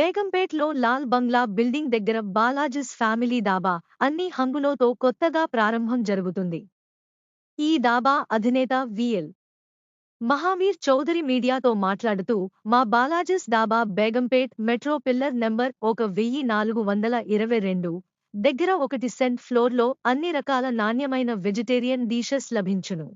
బేగంపేట్లో లాల్ బంగ్లా building దగ్గర Balajis family dhaba అన్ని హంగులోతో కొత్తగా ప్రారంభం జరుగుతుంది. ఈ దాబా అధినేత విఎల్ మహావీర్ చౌదరి మీడియాతో మాట్లాడుతూ మా Balaji's dhaba Begumpet metro pillar number ఒక వెయ్యి నాలుగు వందల ఇరవై రెండు దగ్గర ఒకటి సెంట్ ఫ్లోర్లో అన్ని రకాల నాణ్యమైన వెజిటేరియన్ డిషెస్ లభించును.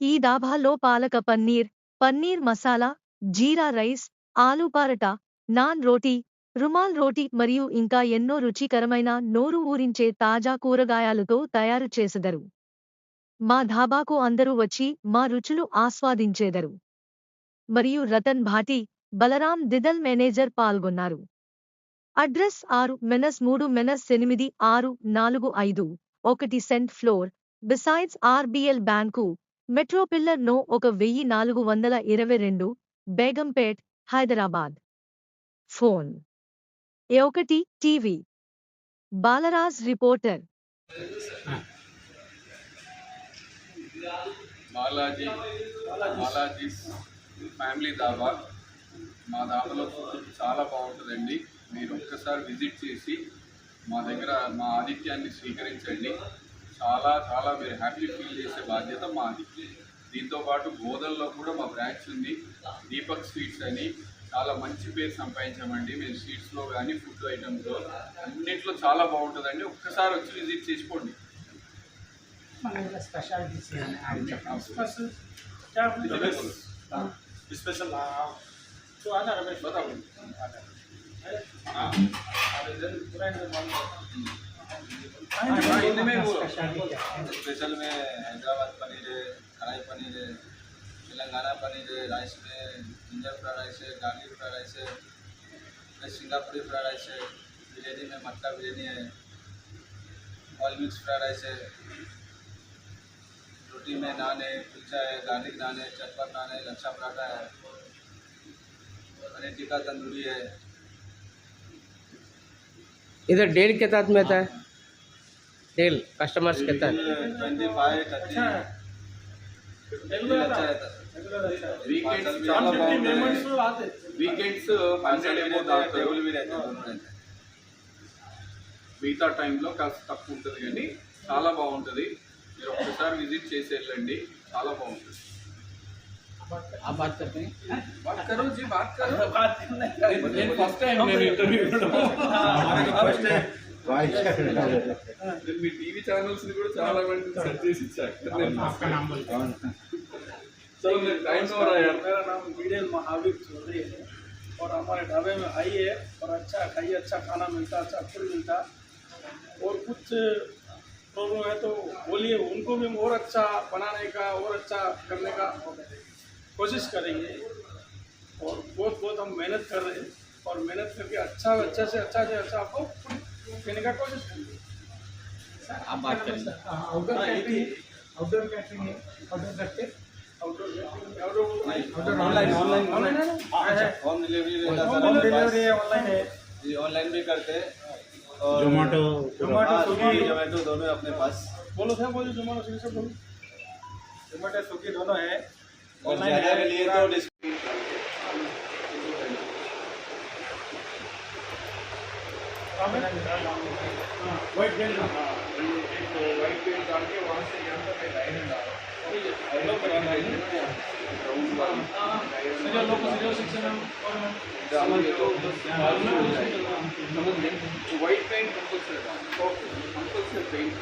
ఈ దాబాలో పాలక పన్నీర్ పన్నీర్ మసాలా జీరా రైస్ ఆలూ పారట నాన్ రోటీ రుమాల్ రోటీ మరియు ఇంకా ఎన్నో రుచికరమైన నోరు ఊరించే తాజా కూరగాయలతో తయారు చేసెదరు. మా ధాబాకు అందరూ వచ్చి మా రుచులు ఆస్వాదించేదరు. మరియు రతన్ భాటి బలరాం దిదల్ మేనేజర్ పాల్గొన్నారు. అడ్రస్ ఆరు మెనస్ మూడు మెనస్ ఎనిమిది ఆరు నాలుగు ఐదు ఒకటి cent floor besides RBL bank metro pillar no ఒక వెయ్యి నాలుగు వందల ఇరవై రెండు బేగంపేట్ హైదరాబాద్. ఫోన్. ఏ ఒకటి TV. Balraj reporter. Balaji Balaji family dhaba. మా దాబాలో ఫుడ్ చాలా బాగుంటుందండి. మీరు ఒక్కసారి విజిట్ చేసి మా దగ్గర మా ఆతిథ్యాన్ని స్వీకరించండి. చాలా చాలా మీరు హ్యాపీ ఫీల్ చేసే బాధ్యత మాది. దీంతో పాటు గోదల్లో కూడా మా బ్రాంచ్ ఉంది. దీపక్ స్వీట్స్ అని చాలా మంచి పేరు సంపాదించామండి మేము స్వీట్స్లో కానీ ఫుడ్ ఐటమ్స్లో అన్నింటిలో చాలా బాగుంటుందండి ఒక్కసారి వచ్చి విజిట్ చేసుకోండి మన స్పెషాలిటీస్ स्पेशल क्या बोले स्पेशल तो आना रमेश बताओ हाँ हिंदी में बोलो स्पेशलिटी स्पेशल में हैदराबाद पनीर है कढ़ाई पनीर है तेलंगाना पनीर है राइस में जिंजर फ्राइड राइस है गार्लिक फ्राइड राइस है फिर सिंगापुरी फ्राइड राइस है बिरयानी में मटका बिरयानी है ऑयल मिक्स फ्राइड राइस है रोटी में नान है कुलचा है गार्लिक नान है चटपट नान है लच्छा पराठा है पनीर टिक्का तंदूरी है। इधर डेल के साथ में आता है। डेल कस्टमर्स के साथ? ट्वेंटी फाइव थर्टी अच्छा। अच्छा रहता है వీకెండ్స్ చాలా బాగుంటాయి. వీకెండ్స్ ఏమో మిగతా టైంలో కాస్త తక్కువ ఉంటుంది కానీ చాలా బాగుంటుంది. మీరు ఒక్కసారి విజిట్ చేసి వెళ్ళండి చాలా బాగుంటుంది. ఫస్ట్ మీ టీవీ ఛానల్స్ కూడా చాలా మంది సెట్ ఇచ్చారు. बोलो సో టైం हो रहा है यार मेरा नाम बीडेल महावीर चौधरी है और हमारे ढाबे में आइए और अच्छा खाइए अच्छा खाना मिलता अच्छा फ़ूड मिलता और कुछ प्रॉब्लम है तो बोलिए उनको भी हम और अच्छा बनाने का और अच्छा करने का कोशिश करेंगे। और बहुत बहुत हम मेहनत कर रहे हैं। और मेहनत करके अच्छा अच्छे से अच्छा से अच्छा आपको देने का कोशिश करेंगे। आप बात करेंगे। Outdoor catering outdoor catering outdoor करते outdoor outdoor online online online home delivery रहता होम डिलीवरी ऑनलाइन है जी ऑनलाइन भी करते हैं। और जोमेटो जोमेटो स्विगी जोमेटो दोनों है। अपने पास बोलो सर बोलो जोमेटो स्विगी सब बोलो जोमेटो स्विगी दोनों है और ज़्यादा के लिए तो वाइट पेन वाइट पेंट डाल के वहाँ से यहाँ तक लाइन डालो राउंड वाली सीरियल लोग सीरियल शिक्षण white paint compulsory compulsory paint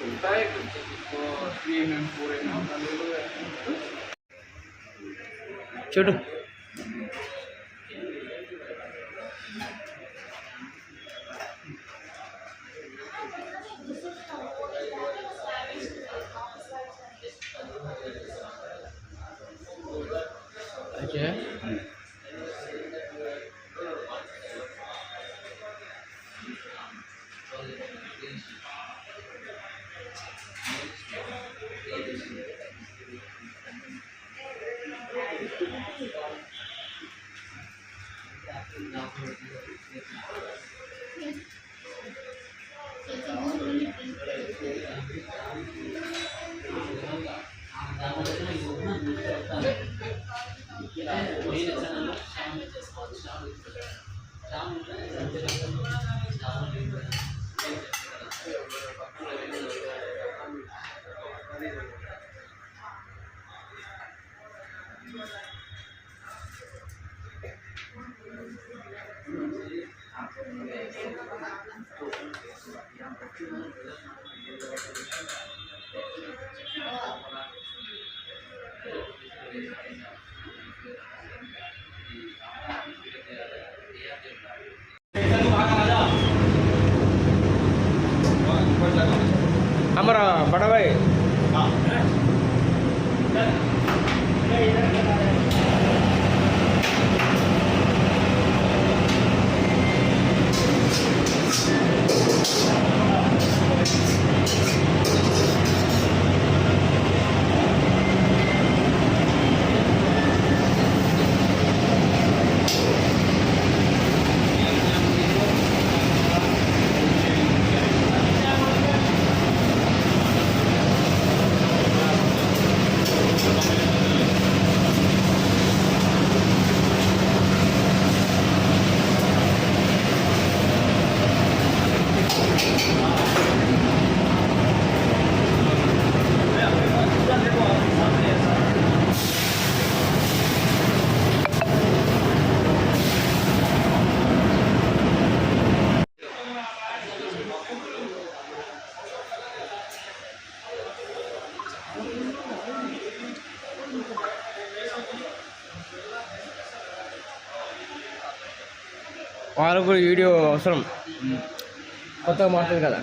होता है three M M four M M Chhotu ね。Thank you. రాముడు படம் படவை వాళ్ళకు కూడా వీడియో అవసరం కొత్తగా మాట్లాడు కదా